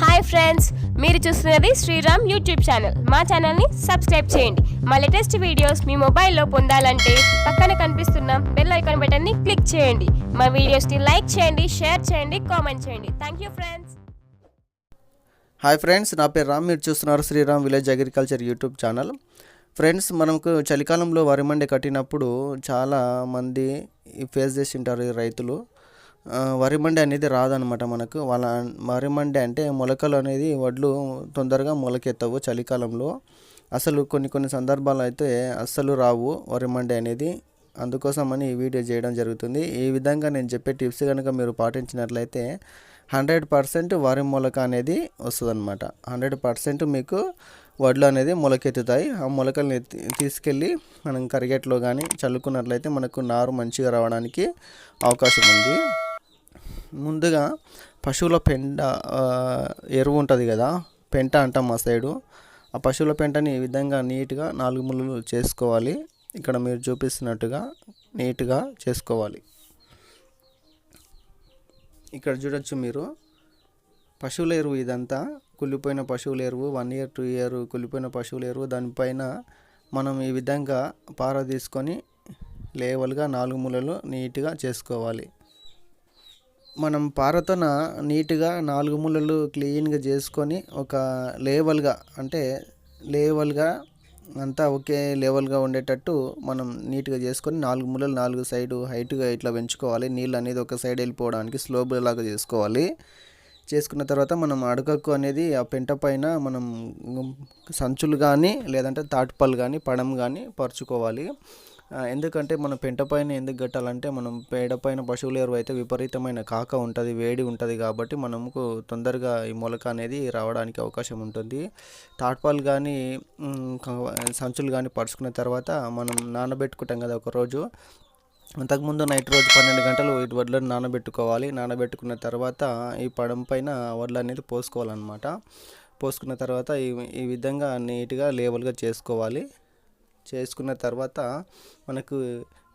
Hi friends మీరు చూస్తున్నది Sriram YouTube channel మా ఛానల్ని సబ్స్క్రైబ్ చేయండి. మా లేటెస్ట్ వీడియోస్ మీ మొబైల్లో పొందాలంటే పక్కన కనిపిస్తున్న బెల్ ఐకాన్ బటన్ని క్లిక్ చేయండి. మా వీడియోస్ని లైక్ చేయండి షేర్ చేయండి కామెంట్ చేయండి. Thank you friends hi friends నా పేరు రామ్. మీరు చూస్తున్నారు Sriram village agriculture YouTube channel friends మనకు చలికాలంలో వరి మండి కట్టినప్పుడు చాలా మంది ఫేస్ చేసి ఉంటారు రైతులు. వరి మండి అనేది రాదనమాట మనకు. వాళ్ళ వరి మండి అంటే మొలకలు అనేది వడ్లు తొందరగా మొలకెత్తవు చలికాలంలో. అసలు కొన్ని కొన్ని సందర్భాలు అయితే అస్సలు రావు వరి మండి అనేది. అందుకోసమని ఈ వీడియో చేయడం జరుగుతుంది. ఈ విధంగా నేను చెప్పే టిప్స్ కనుక మీరు పాటించినట్లయితే హండ్రెడ్ పర్సెంట్ వరి మొలక అనేది వస్తుందన్నమాట. హండ్రెడ్ పర్సెంట్ మీకు వడ్లు అనేది మొలకెత్తుతాయి. ఆ మొలకల్ని తీసుకెళ్ళి మనం కరిగేట్లో కానీ చల్లుకున్నట్లయితే మనకు నారు మంచిగా రావడానికి అవకాశం ఉంది ముందుగా పశువుల పెండ ఎరువు ఉంటుంది కదా పెంట అంటాం మా సైడు. ఆ పశువుల పెంటని ఈ విధంగా నీట్గా నాలుగు ముళ్ళు చేసుకోవాలి. ఇక్కడ మీరు చూపిస్తున్నట్టుగా నీట్గా చేసుకోవాలి. ఇక్కడ చూడొచ్చు మీరు. పశువుల ఎరువు ఇదంతా కుళ్ళిపోయిన పశువుల ఎరువు వన్ ఇయర్ టూ ఇయర్ కుళ్ళిపోయిన పశువుల ఎరువు దానిపైన మనం ఈ విధంగా పార తీసుకొని లేవల్గా నాలుగు మూలలు నీట్గా చేసుకోవాలి. మనం పారతోన నీట్గా నాలుగు మూలలు క్లీన్గా చేసుకొని ఒక లేవల్గా అంటే లేవల్గా అంతా ఒకే లెవెల్గా ఉండేటట్టు మనం నీట్గా చేసుకొని నాలుగు మూలలు నాలుగు సైడు హైట్గా ఇట్లా పెంచుకోవాలి. నీళ్ళు అనేది ఒక సైడ్ వెళ్ళిపోవడానికి స్లోబ్ లాగా చేసుకోవాలి. చేసుకున్న తర్వాత మనం అడకకు అనేది ఆ పెంట పైన మనం సంచులు కానీ లేదంటే తాటిపళ్ళు కానీ పడం కానీ పరుచుకోవాలి. ఎందుకంటే మనం పెంట పైన ఎందుకు కట్టాలంటే మనం పేడ పైన పశువుల ఎరువు అయితే విపరీతమైన కాక ఉంటుంది వేడి ఉంటుంది కాబట్టి మనకు తొందరగా ఈ మొలక అనేది రావడానికి అవకాశం ఉంటుంది. తాట్పాలు కానీ సంచులు కానీ పరుచుకున్న తర్వాత మనం నానబెట్టుకుంటాం కదా ఒకరోజు అంతకుముందు నైట్ రోజు పన్నెండు గంటలు ఈ వడ్లను నానబెట్టుకోవాలి. నానబెట్టుకున్న తర్వాత ఈ పడం పైన వడ్లు అనేది పోసుకోవాలన్నమాట. పోసుకున్న తర్వాత ఈ ఈ విధంగా నీట్గా లేవల్గా చేసుకోవాలి. చేసుకున్న తర్వాత మనకు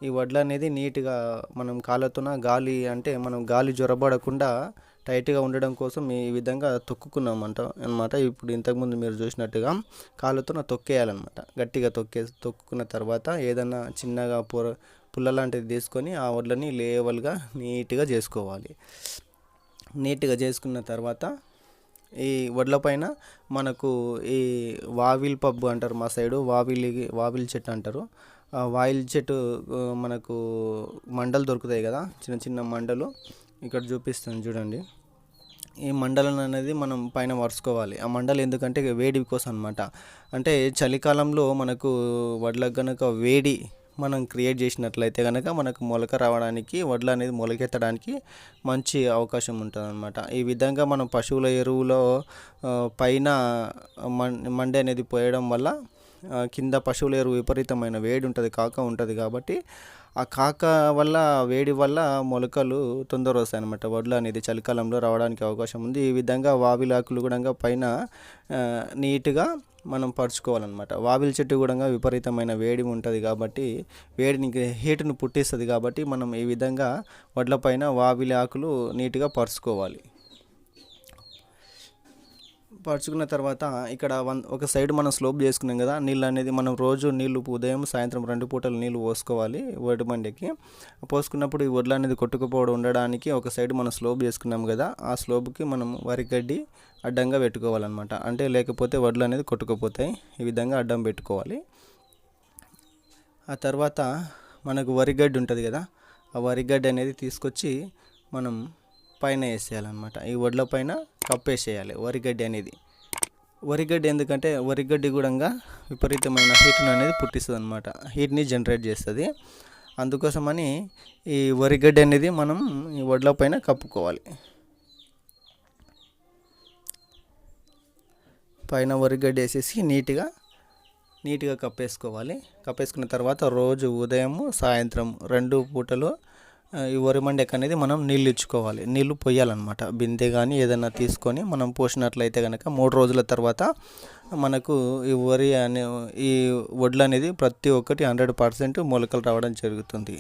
ఈ వడ్లు అనేది నీట్గా మనం కాళ్ళతోన గాలి అంటే మనం గాలి జ్వరబడకుండా టైట్గా ఉండడం కోసం ఈ విధంగా తొక్కుకున్నామంట అనమాట ఇప్పుడు ఇంతకుముందు మీరు చూసినట్టుగా కాళ్ళతో తొక్కేయాలన్నమాట. గట్టిగా తొక్కే తొక్కుకున్న తర్వాత ఏదైనా చిన్నగా పొర పుల్ల లాంటిది తీసుకొని ఆ వడ్లని లేవల్గా నీట్గా చేసుకోవాలి. నీట్గా చేసుకున్న తర్వాత ఈ వడ్ల పైన మనకు ఈ వావిల్ పబ్బు అంటారు మా సైడు వావిలి వావిల్ చెట్టు అంటారు. ఆ వాయిల్ చెట్టు మనకు మండలు దొరుకుతాయి కదా చిన్న చిన్న మండలు. ఇక్కడ చూపిస్తాను చూడండి. ఈ మండలం అనేది మనం పైన వరుసుకోవాలి. ఆ మండలు ఎందుకంటే వేడి కోసం అనమాట అంటే చలికాలంలో మనకు వడ్లకు కనుక వేడి మనం క్రియేట్ చేసినట్లయితే కనుక మనకు మొలక రావడానికి వడ్లు అనేది మొలకెత్తడానికి మంచి అవకాశం ఉంటుంది అనమాట ఈ విధంగా మనం పశువుల ఎరువులో పైన మం- మండే అనేది పోయడం వల్ల కింద పశువుల ఎరువు విపరీతమైన వేడి ఉంటుంది కాక ఉంటుంది కాబట్టి ఆ కాక వల్ల వేడి వల్ల మొలకలు తొందర వస్తాయి అనమాట వడ్లు అనేది చలికాలంలో రావడానికి అవకాశం ఉంది. ఈ విధంగా వావిలాకులు కూడా పైన నీట్గా మనం పరుచుకోవాలన్నమాట. వావిల చెట్టు కూడా విపరీతమైన వేడి ఉంటుంది కాబట్టి వేడిని హీటును పుట్టిస్తుంది కాబట్టి మనం ఈ విధంగా వడ్లపైన వావిలి ఆకులు నీట్గా పరుచుకోవాలి. పరుచుకున్న తర్వాత ఇక్కడ వన్ ఒక సైడ్ మనం స్లోప్ చేసుకున్నాం కదా నీళ్ళు అనేది మనం రోజు నీళ్ళు ఉదయం సాయంత్రం రెండు పూటలు నీళ్ళు పోసుకోవాలి వడ్డు మండికి పోసుకున్నప్పుడు ఈ వడ్లు అనేది కొట్టుకుపోవడం ఉండడానికి ఒక సైడ్ మనం స్లోప్ చేసుకున్నాం కదా ఆ స్లోప్కి మనం వరి గడ్డి అడ్డంగా పెట్టుకోవాలన్నమాట. అంటే లేకపోతే వడ్లు అనేది కొట్టుకుపోతాయి ఈ విధంగా అడ్డం పెట్టుకోవాలి. ఆ తర్వాత మనకు వరిగడ్డి ఉంటుంది కదా ఆ వరిగడ్డి అనేది తీసుకొచ్చి మనం పైన వేసేయాలన్నమాట. ఈ వడ్ల పైన కప్పేసేయాలి వరిగడ్డి అనేది. వరిగడ్డి ఎందుకంటే వరిగడ్డి కూడా విపరీతమైన హీట్ను అనేది పుట్టిస్తుంది అనమాట హీట్ని జనరేట్ చేస్తుంది. అందుకోసమని ఈ వరిగడ్డి అనేది మనం ఈ వడ్ల పైన కప్పుకోవాలి. పైన వరిగడ్డి వేసేసి నీట్గా నీట్గా కప్పేసుకోవాలి. కప్పేసుకున్న తర్వాత రోజు ఉదయం సాయంత్రం రెండు పూటలు ఈ వరి మండెక్ అనేది మనం నీళ్ళు ఇచ్చుకోవాలి. నీళ్ళు పొయ్యాలన్నమాట బిందె కానీ ఏదైనా తీసుకొని మనం పోసినట్లయితే కనుక మూడు రోజుల తర్వాత మనకు ఈ వరి అనే ఈ వడ్లు అనేది ప్రతి ఒక్కటి హండ్రెడ్ పర్సెంట్ మొలకలు రావడం జరుగుతుంది.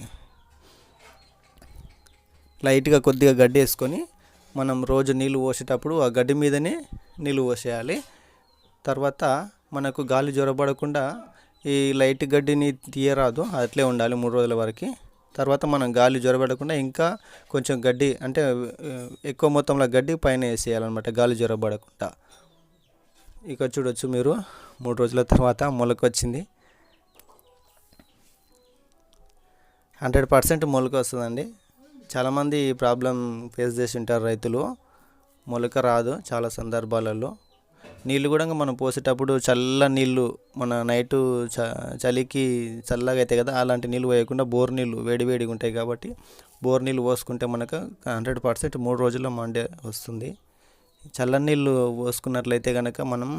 లైట్గా కొద్దిగా గడ్డి వేసుకొని మనం రోజు నీళ్ళు పోసేటప్పుడు ఆ గడ్డి మీదనే నీళ్ళు పోసేయాలి. తర్వాత మనకు గాలి జ్వరపడకుండా ఈ లైట్ గడ్డిని తీయరాదు. అట్లే ఉండాలి మూడు రోజుల వరకు. తర్వాత మనం గాలి జ్వరబడకుండా ఇంకా కొంచెం గడ్డి అంటే ఎక్కువ మొత్తంలో గడ్డి పైన వేసేయాలన్నమాట గాలి జ్వరబడకుండా ఇక చూడొచ్చు మీరు మూడు రోజుల తర్వాత మొలక వచ్చింది హండ్రెడ్ పర్సెంట్ మొలక వస్తుందండి చాలామంది ఈ ప్రాబ్లం ఫేస్ చేసి ఉంటారు రైతులు. మొలక రాదు చాలా సందర్భాలలో. నీళ్ళు కూడా మనం పోసేటప్పుడు చల్ల నీళ్ళు మన నైటు చ చలికి చల్లగా అవుతాయి కదా అలాంటి నీళ్ళు పోయకుండా బోర్ నీళ్ళు వేడివేడిగా ఉంటాయి కాబట్టి బోర్ నీళ్ళు పోసుకుంటే మనకు హండ్రెడ్ పర్సెంట్ మూడు రోజుల్లో మండే వస్తుంది. చల్ల నీళ్ళు పోసుకున్నట్లయితే కనుక మనం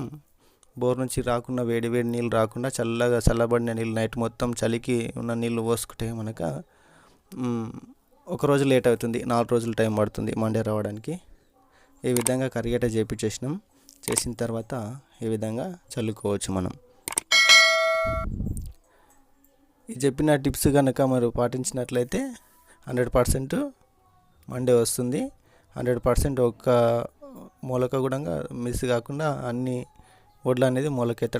బోర్ నుంచి రాకుండా వేడి వేడి నీళ్ళు రాకుండా చల్లగా చల్లబడిన నీళ్ళు నైట్ మొత్తం చలికి ఉన్న నీళ్ళు పోసుకుంటే మనక ఒక రోజు లేట్ అవుతుంది నాలుగు రోజులు టైం పడుతుంది మండే రావడానికి. ఈ విధంగా కరిగేట చేపించేసినాం. చేసిన తర్వాత ఈ విధంగా చల్లుకోవచ్చు మనం. ఈ చెప్పిన టిప్స్ కనుక మీరు పాటించినట్లయితే హండ్రెడ్ పర్సెంట్ మండే వస్తుంది. హండ్రెడ్ పర్సెంట్ ఒక్క మొలక కూడా మిస్ కాకుండా అన్ని వడ్లు అనేది మొలకెత్తడం